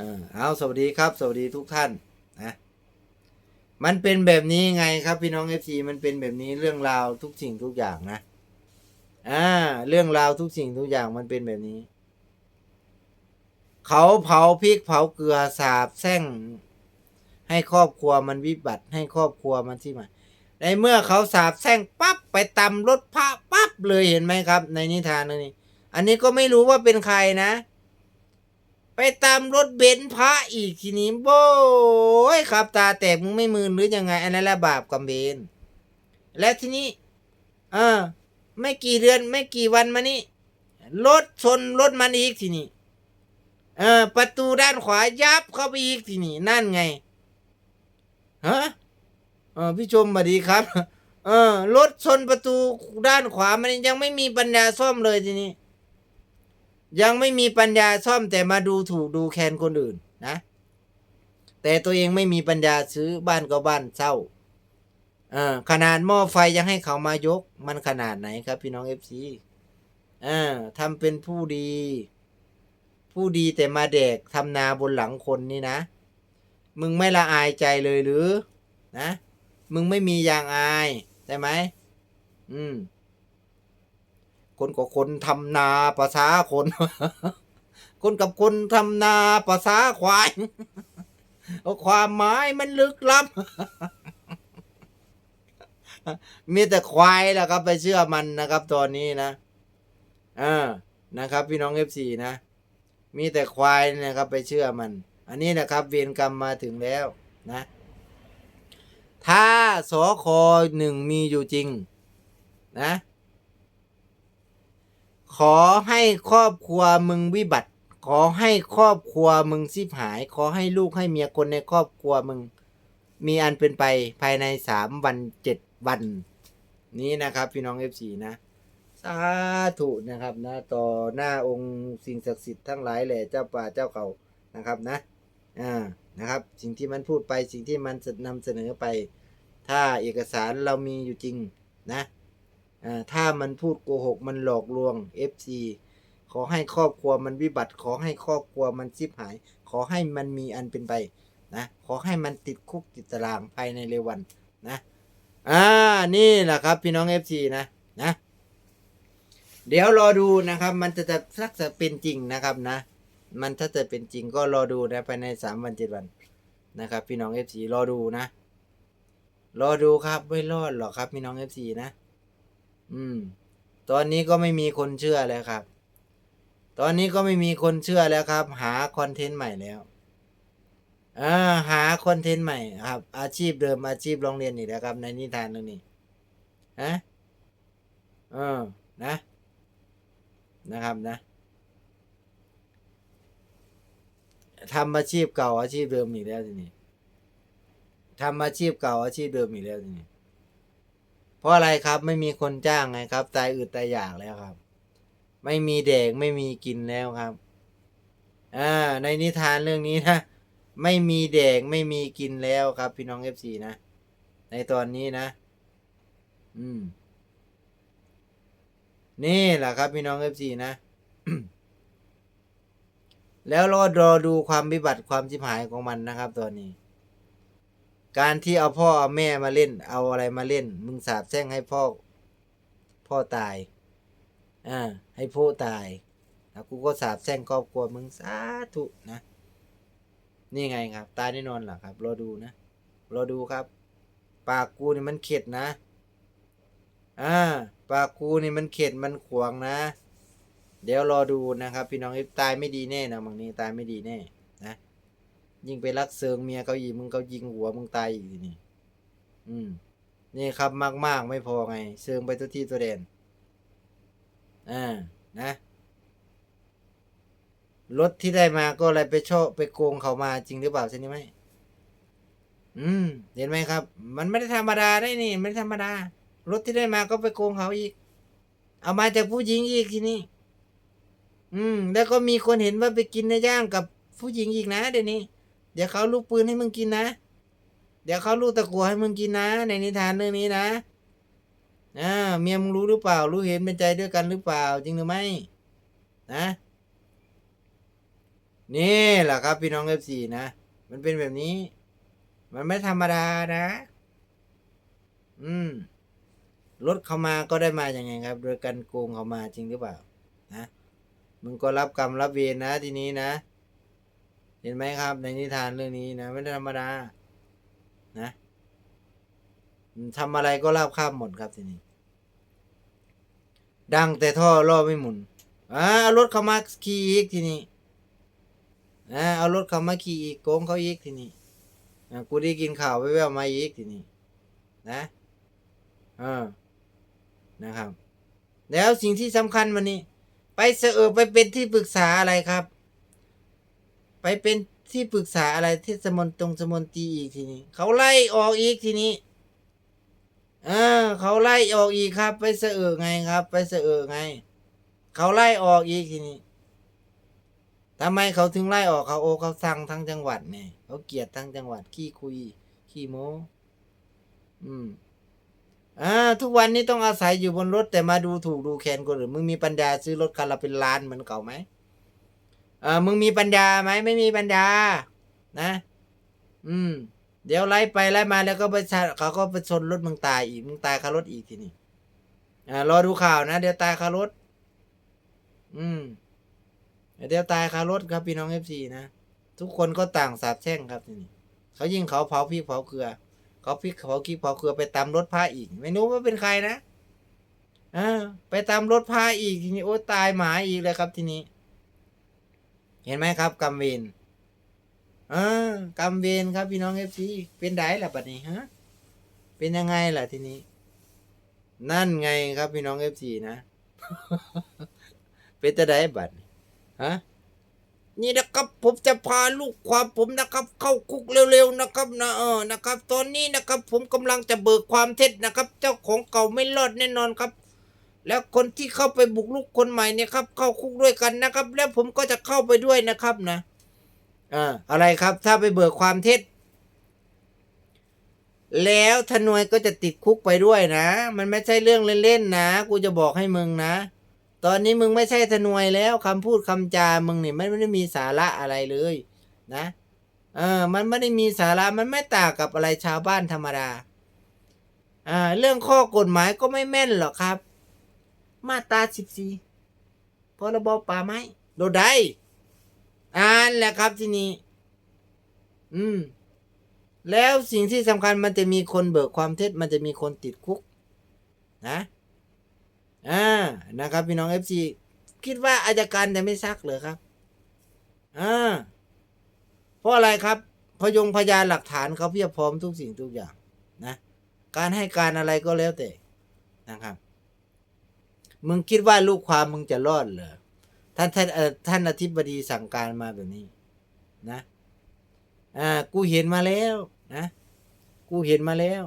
เออเอาสวัสดีครับ สวัสดีทุกท่านนะมันเป็นแบบนี้ไงครับพี่น้องเอฟซีมันเป็นแบบนี้เรื่องราวทุกสิ่งทุกอย่างนะอ่าเรื่องราวทุกสิ่งทุกอย่างมันเป็นแบบนี้ เขาเผาพริกเผาเกลือสาบแช่งให้ครอบครัวมันวิบัติให้ครอบครัวมันที่มาในเมื่อเขาสาบแช่งปั๊บไปตำรถพระปั๊บเลยเห็นไหมครับ ในนิทานนี้อันนี้ก็ไม่รู้ว่าเป็นใครนะ ไปตามรถเบนซ์พระอีกทีนี้โบ้ยครับ ตาแตกมึงไม่มืนหรือยังไง อันนั้นแหละบาปกรรมเบนและทีนี้ เออ ไม่กี่เดือนไม่กี่วันมานี้รถชนรถมันอีกทีนี้เออ ประตูด้านขวายับเข้าไปอีกทีนี้นั่นไงฮะเออพี่ชมสวัสดีครับ เออรถชนประตูด้านขวามันยังไม่มีปัญญาซ่อมเลยทีนี้ ยังไม่มีปัญญาซ่อมแต่มาดูถูกดูแคลนคนอื่นนะ แต่ตัวเองไม่มีปัญญาซื้อบ้านก็บ้านเช่าเออขนาดหม้อไฟยังให้เขามายก มันขนาดไหนครับ พี่น้องเอฟซีเออทำเป็นผู้ดี ผู้ดีแต่มาแดกทำนาบนหลังคนนี่นะ มึงไม่ละอายใจเลยหรือ นะ มึงไม่มียางอาย ใช่ไหมอืม คนกับคนทำนาภาษาคน คนกับคนทำนาภาษาควายเอาความหมายมันลึกล้ำมีแต่ควายแหละครับ ไปเชื่อมันนะครับ ตอนนี้นะอ่านะครับ พี่น้องเอฟซีนะ มีแต่ควายนะครับ ไปเชื่อมัน อันนี้นะครับ เวรกรรมมาถึงแล้วนะ ถ้าสอคอหนึ่งมีอยู่จริง นะ ขอให้ครอบครัวมึงวิบัติ ขอให้ครอบครัวมึงสิบหาย ขอให้ลูกให้เมียคนในครอบครัวมึง มีอันเป็นไปภายในสามวันเจ็ดวัน นี้นะครับ พี่น้องเอฟซีนะสาธุนะครับนะต่อหน้าองค์สิ่งศักดิ์สิทธิ์ทั้งหลายแหล่เจ้าป่าเจ้าเขานะครับนะอ่านะครับ สิ่งที่มันพูดไปสิ่งที่มันนำเสนอไป ถ้าเอกสารเรามีอยู่จริงนะ ถ้ามันพูดโกหกมันหลอกลวง FC ขอให้ครอบครัวมันวิบัติ ขอให้ครอบครัวมันชิบหาย ขอให้มันมีอันเป็นไปนะขอให้มันติดคุกติดตารางภายในเร็ววันนะอ่านี่แหละครับพี่น้อง FC นะนะเดี๋ยวรอดูนะครับ มันจะจะสักจะเป็นจริงนะครับนะ มันถ้าจะเป็นจริงก็รอดูนะภายในสามวันเจ็ดวันนะครับ พี่น้อง FC รอดูนะ รอดูครับไม่รอดหรอกครับพี่น้อง FC นะ อืม ตอนนี้ก็ไม่มีคนเชื่อแล้วครับ ตอนนี้ก็ไม่มีคนเชื่อแล้วครับ หาคอนเทนต์ใหม่แล้วอ่าหาคอนเทนต์ใหม่ครับ อาชีพเดิมอาชีพโรงเรียนอีกแล้วครับ ในนิทานเรื่องนี้ฮะเออนะนะครับนะทำอาชีพเก่าอาชีพเดิมอีกแล้วทีนี้ทำอาชีพเก่าอาชีพเดิมอีกแล้วทีนี้ เพราะอะไรครับไม่มีคนจ้างไงครับ ตายอึดตายอยากแล้วครับ ไม่มีเด็กไม่มีกินแล้วครับอ่าในนิทานเรื่องนี้นะ ไม่มีเด็กไม่มีกินแล้วครับ พี่น้องเอฟซีนะ ในตอนนี้นะ อืม นี่แหละครับ พี่น้องเอฟซีนะแล้วรอรอดูความวิบัติความชิบหายของมันนะครับตอนนี้ การที่เอาพ่อเอาแม่มาเล่น เอาอะไรมาเล่น มึงสาบแช่งให้พ่อ พ่อตาย อ่า ให้พ่อตาย แล้วกูก็สาบแช่งครอบครัวมึงสาธุนะ นี่ไงครับ ตายแน่นอนล่ะครับ รอดูนะ รอดูครับ ปากกูนี่มันเข็ดนะ อ่า ปากกูนี่มันเข็ดมันขวางนะ เดี๋ยวรอดูนะครับ พี่น้องตายไม่ดีแน่นะบางนี้ตายไม่ดีแน่ ยิ่งไปรักเซิงเมียเขาอีกมึงเขายิงหัวมึงตายอีกทีนี่ อืม นี่ครับมากมาก ๆ ไม่พอไง เซิงไปตัวที่ตัวเด่นอ่านะรถที่ได้มาก็อะไรไปโชไปโกงเขามาจริงหรือเปล่าใช่ไหมอืม เห็นไหมครับ มันไม่ได้ธรรมดาได้นี่ไม่ไธรรมดารถที่ได้มาก็ไปโกงเขาอีก เอามาจากผู้หญิงอีกทีนี้ อืม แล้วก็มีคนเห็นว่าไปกินเนื้อย่างกับผู้หญิงอีกนะเดี๋ยวนี้ เดี๋ยวเขาลูกปืนให้มึงกินนะ เดี๋ยวเขาลูกตะกัวให้มึงกินนะ ในนิทานเรื่องนี้นะอ่าเมียมึงรู้หรือเปล่า รู้เห็นเป็นใจด้วยกันหรือเปล่า จริงหรือไม่นะนี่แหละครับพี่น้องเอฟซีนะ มันเป็นแบบนี้ มันไม่ธรรมดานะ อืมรถเขามาก็ได้มาอย่างไงครับ โดยการโกงเขามาจริงหรือเปล่า นะ มึงก็รับกรรมรับเวรนะทีนี้นะ เห็นไหมครับ ในนิทานเรื่องนี้นะ ไม่ได้ธรรมดา นะทำอะไรก็ราบคาบหมดครับทีนี้ ดังแต่ท่อล่อไม่หมุนอ่าเอารถเขามาขี่อีกทีนี้อ่าเอารถเขามาขี่อีกโกงเขาอีกทีนี้อ่กูได้กินข่าวแววมาอีกทีนี้นะเออนะครับ แล้วสิ่งที่สำคัญวันนี้ ไปเสอไปเป็นที่ปรึกษาอะไรครับ ไปเป็นที่ปรึกษาอะไรเทศมนตรงสมนตรีอีกทีนี้ เขาไล่ออกอีกทีนี้เออเขาไล่ออกอีกครับ ไปเสอไงครับ ไปเสอไง เขาไล่ออกอีกทีนี้ทำไมเขาถึงไล่ออกเขาโอเขาสั่งทั้งจังหวัดเนี่ยเขาเกลียดทั้งจังหวัดขี้คุยขี้โมอืมอ่าทุกวันนี้ต้องอาศัยอยู่บนรถแต่มาดูถูกดูแคลนคนอื่นมึงมีปัญญาซื้อรถคันละเป็นล้านเหมือนเก่าไหม เออมึงมีปัญญาไหมไม่มีปัญญา นะ อืม เดี๋ยวไล่ไปไล่มาแล้วก็ไปชนเขาก็ไปชนรถมึงตายอีกมึงตายคารถอีกทีนี้อ่ารอดูข่าวนะเดี๋ยวตายคารถ อืมเดี๋ยวตายคารถครับพี่น้องเอฟซีนะทุกคนก็ต่างสาบแช่งครับทีนี้เขายิ่งเขาเผาพริกเผาเกลือเขาพริกเผาขี้เผาเกลือไปตามรถพระอีก ไม่รู้ว่าเป็นใครนะอ่าไปตามรถพระอีกทีนี้โอ้ตายหมาอีกเลยครับทีนี้ เห็นไหมครับกรรมเวรอ่ากรรมเวรครับพี่น้องเอฟซีเป็นไดล่ะบัดนี้ฮะเป็นยังไงล่ะทีนี้ นั่นไงครับพี่น้องเอฟซีนะ เป็นจะได้บัดนี้ฮะนี่นะครับผมจะพาลูกความผมนะครับ เข้าคุกเร็วๆนะครับนะเออนะครับ ตอนนี้นะครับ ผมกำลังจะเบิกความเท็จนะครับ เจ้าของเก่าไม่รอดแน่นอนครับ แล้วคนที่เข้าไปบุกลุกคนใหม่เนี่ยครับ เข้าคุกด้วยกันนะครับ แล้วผมก็จะเข้าไปด้วยนะครับนะอ่าอะไรครับ ถ้าไปเบิกความเท็จ แล้วทนวยก็จะติดคุกไปด้วยนะ มันไม่ใช่เรื่องเล่นๆนะ กูจะบอกให้มึงนะ ตอนนี้มึงไม่ใช่ทนวยแล้วคำพูดคำจามึงเนี่ยไม่ได้มีสาระอะไรเลยนะเออ มันไม่ได้มีสาระ มันไม่ต่างกับอะไรชาวบ้านธรรมดา อ่า เรื่องข้อกฎหมายก็ไม่แม่นหรอกครับ มาตราสิบสี่พรบป่าไม้โดดได้อ่านแหละครับที่นี้ อืม แล้วสิ่งที่สำคัญมันจะมีคนเบิกความเท็จมันจะมีคนติดคุก นะอ่านะครับ พี่น้องเอฟซีคิดว่าอายการจะไม่ซักเหรอครับอ่าเพราะอะไรครับ พยงพยานหลักฐานเขาเพียบพร้อมทุกสิ่งทุกอย่าง นะ การให้การอะไรก็แล้วแต่นะครับ มึงคิดว่าลูกความมึงจะรอดเหรอท่านท่านเอ่อท่านอธิบดีสั่งการมาแบบนี้ นะ อ่า กูเห็นมาแล้ว นะ กูเห็นมาแล้ว